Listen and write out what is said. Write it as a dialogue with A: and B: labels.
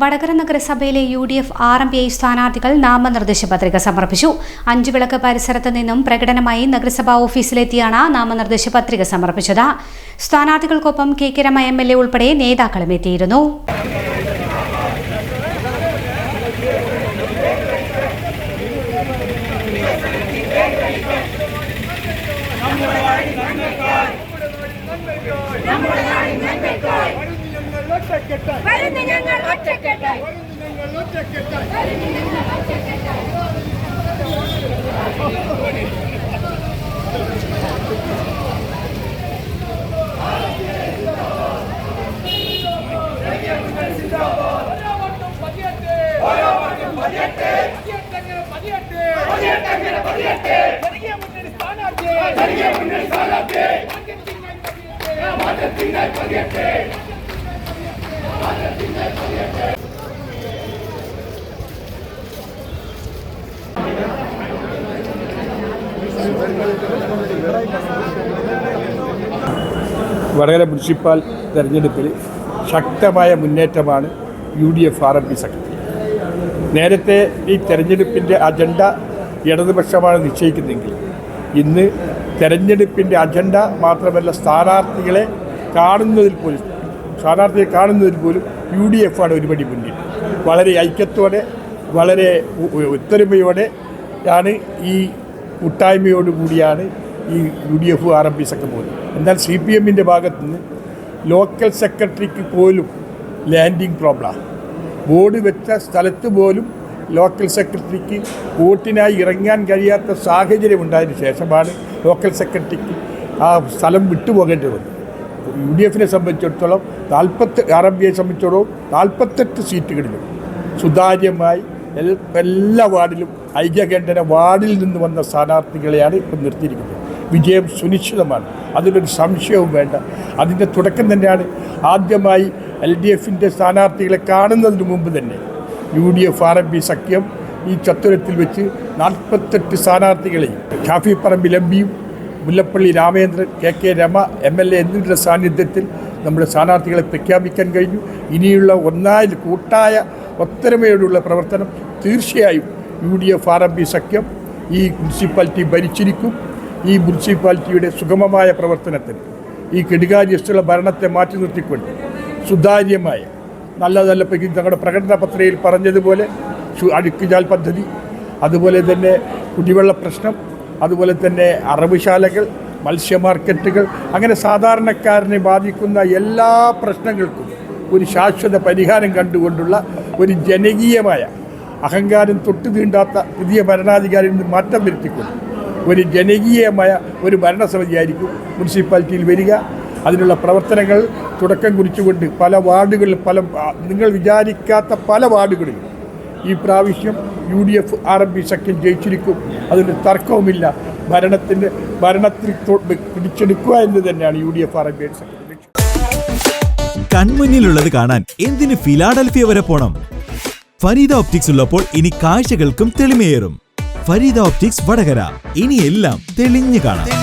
A: വടകര നഗരസഭയിലെ U D F R M P I സ്ഥാനാർത്ഥികൾ നാമനിർദ്ദേശ പത്രിക സമർപ്പിച്ചു. അഞ്ചുവിളക്ക് പരിസരത്ത് നിന്നും പ്രകടനമായി നഗരസഭാ ഓഫീസിലെത്തിയാണ് നാമനിർദ്ദേശ പത്രിക സമർപ്പിച്ചത്. സ്ഥാനാർത്ഥികൾക്കൊപ്പം K K Rema M L A ഉൾപ്പെടെ നേതാക്കളും എത്തിയിരുന്നു.
B: பதினெட்டு பதினெட்டு பதினெட்டு பதினெட்டு பதினெட்டு பதினெட்டு பதினெட்டு
C: വടകര മുനിസിപ്പാൽ തെരഞ്ഞെടുപ്പിൽ ശക്തമായ മുന്നേറ്റമാണ് U D F R M P സഖ്യം നേരത്തെ ഈ തെരഞ്ഞെടുപ്പിന്റെ അജണ്ട ഇടതുപക്ഷമാണ് നിശ്ചയിക്കുന്നതെങ്കിൽ ഇന്ന് തെരഞ്ഞെടുപ്പിന്റെ അജണ്ട മാത്രമല്ല സ്ഥാനാർത്ഥികളെ കാണുന്നതിൽ പോലും സ്ഥാനാർത്ഥിയെ കാണുന്നതിൽ പോലും യു ഡി എഫ് ആണ് ഒരുപടി മുന്നിൽ. വളരെ ഐക്യത്തോടെ വളരെ ഒത്തൊരുമയോടെ ആണ് ഈ കൂട്ടായ്മയോടുകൂടിയാണ് ഈ U D F R M P സഖ്യം പോകുന്നത്. എന്നാൽ സി പി എമ്മിന്റെ ഭാഗത്ത് നിന്ന് ലോക്കൽ സെക്രട്ടറിക്ക് പോലും ലാൻഡിങ് പ്രോബ്ലമാണ് ബോർഡ് വെച്ച സ്ഥലത്ത് പോലും ലോക്കൽ സെക്രട്ടറിക്ക് വോട്ടിനായി ഇറങ്ങാൻ കഴിയാത്ത സാഹചര്യം ഉണ്ടായതിനു ശേഷമാണ് ലോക്കൽ സെക്രട്ടറിക്ക് ആ സ്ഥലം വിട്ടുപോകേണ്ടി വന്നത് യു ഡി എഫിനെ സംബന്ധിച്ചിടത്തോളം നാൽപ്പത്തി ആർ എം പിയെ സംബന്ധിച്ചിടത്തോളം നാൽപ്പത്തെട്ട് സീറ്റുകളിലും സുതാര്യമായി എല്ലാ വാർഡിലും ഐക്യകണ്ഠന വാർഡിൽ നിന്ന് വന്ന സ്ഥാനാർത്ഥികളെയാണ് ഇപ്പം നിർത്തിയിരിക്കുന്നത്. വിജയം സുനിശ്ചിതമാണ്. അതിലൊരു സംശയവും വേണ്ട. അതിന്റെ തുടക്കം തന്നെയാണ് ആദ്യമായി എൽ ഡി എഫിന്റെ സ്ഥാനാർത്ഥികളെ കാണുന്നതിന് മുമ്പ് തന്നെ U D F R M P സഖ്യം ഈ ചത്തുരത്തിൽ വെച്ച് നാൽപ്പത്തെട്ട് സ്ഥാനാർത്ഥികളെയും ഷാഫി പറമ്പിൽ എം പിയും Mullappally Ramachandran K K Rema M L A എന്നിവരുടെ സാന്നിധ്യത്തിൽ നമ്മുടെ സ്ഥാനാർത്ഥികളെ പ്രഖ്യാപിക്കാൻ കഴിഞ്ഞു. ഇനിയുള്ള ഒന്നായി കൂട്ടായ ഒത്തരമയോടുള്ള പ്രവർത്തനം തീർച്ചയായും U D F R M P സഖ്യം ഈ മുനിസിപ്പാലിറ്റി ഭരിച്ചിരിക്കും. ഈ മുനിസിപ്പാലിറ്റിയുടെ സുഗമമായ പ്രവർത്തനത്തിന് ഈ കെടുകാര്യസ്ഥുള്ള ഭരണത്തെ മാറ്റി നിർത്തിക്കൊണ്ട് സുതാര്യമായ നല്ല നല്ല ഞങ്ങളുടെ പ്രകടന പത്രികയിൽ പറഞ്ഞതുപോലെ അടുക്കുചാൽ പദ്ധതി അതുപോലെ തന്നെ കുടിവെള്ള പ്രശ്നം അതുപോലെ തന്നെ അറവുശാലകൾ മത്സ്യ മാർക്കറ്റുകൾ അങ്ങനെ സാധാരണക്കാരനെ ബാധിക്കുന്ന എല്ലാ പ്രശ്നങ്ങൾക്കും ഒരു ശാശ്വത പരിഹാരം കണ്ടുകൊണ്ടുള്ള ഒരു ജനകീയമായ അഹങ്കാരം തൊട്ടു തീണ്ടാത്ത പുതിയ ഭരണാധികാരിയിൽ നിന്ന് മാറ്റം വരുത്തിക്കൊണ്ട് ഒരു ജനകീയമായ ഒരു ഭരണസമിതിയായിരിക്കും മുനിസിപ്പാലിറ്റിയിൽ വരിക. അതിനുള്ള പ്രവർത്തനങ്ങൾ തുടക്കം കുറിച്ചുകൊണ്ട് പല വാർഡുകളിൽ പല നിങ്ങൾ വിചാരിക്കാത്ത പല വാർഡുകളിലും ഈ പ്രാവശ്യം U D F R M P സഖ്യം ജയിച്ചിരിക്കും. അതിന് തർക്കവുമില്ല. ഭരണത്തിന്റെ ഭരണത്തിൽ പിടിച്ചെടുക്കുക എന്ന് തന്നെയാണ് U D F R M P സഖ്യം
D: കൺമുന്നിലുള്ളത് കാണാൻ എന്തിന് ഫിലാഡൽഫിയ വരെ പോണം? ഫരീദ ഓപ്റ്റിക്സ് ഉള്ളപ്പോൾ ഇനി കാഴ്ചകൾക്കും തെളിമയേറും. ഫരീദ ഓപ്റ്റിക്സ് വടകര. ഇനി എല്ലാം തെളിഞ്ഞു കാണാം.